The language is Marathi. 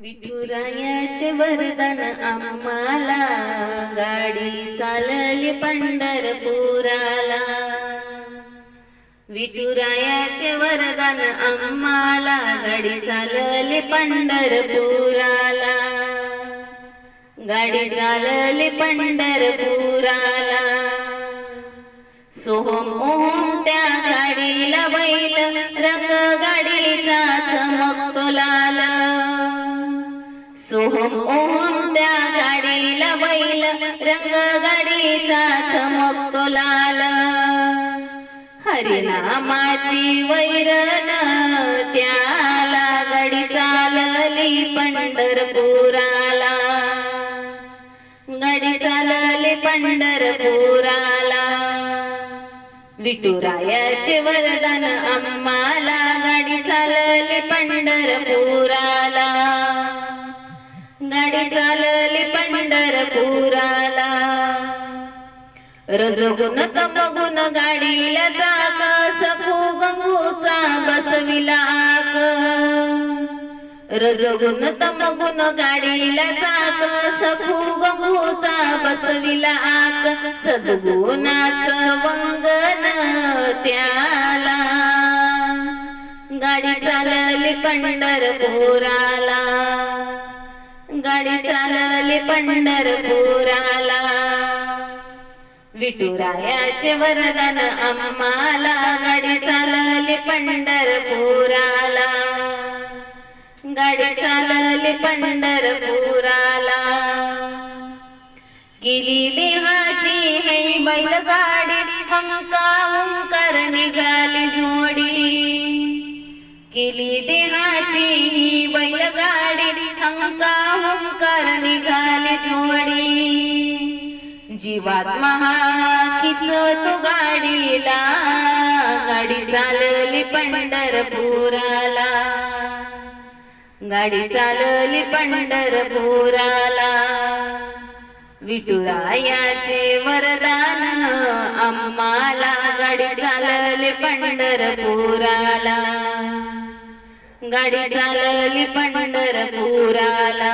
विठुरायाचे वरदान आम्हाला. गाडी चालली पंढरपुराला. विठुरायाचे वरदान आम्हाला. गाडी चालली पंढरपुराला. गाडी चालली पंढरपुराला. सोहम ओहम ओम त्या गाडीला बैल रंग गाडीचा चमकतो लाल. हरिनामाची वैरण त्याला गाडी चालली पंढरपुराला. गाडी चालली पंढरपुराला. विठुरायाचे वरदान आम्हाला गाडी चालली पंढरपुराला. गाडी चालली पंढरपुराला. रजगुण तमगुण गाडीला चाक सखू गंगूचा बसविला आक रजगुण तमगुण गाडीला चाक सखू गंगूचा बसविला आक सद्गुणाच वंगन त्याला. गाडी चालली पंढरपुराला. चालली पंढरपुराला. विठुरायाचे वरदान आम्हाला. गाडी चालले पंढरपुराला. गाडी चालले पंढरपुराला. गेली देहाची है बैलगाडी. हंका हुंकार निघाली जोडी. केली देहाची ही बैलगाडी. हंका जीवात महा खिचतो गाडीला. गाडी चालली पंढरपुराला. गाडी चालली पंढरपुराला. विठुरायाचे वरदान आम्हाला. गाडी चालली पंढरपुराला. गाडी चालली पंढरपुराला.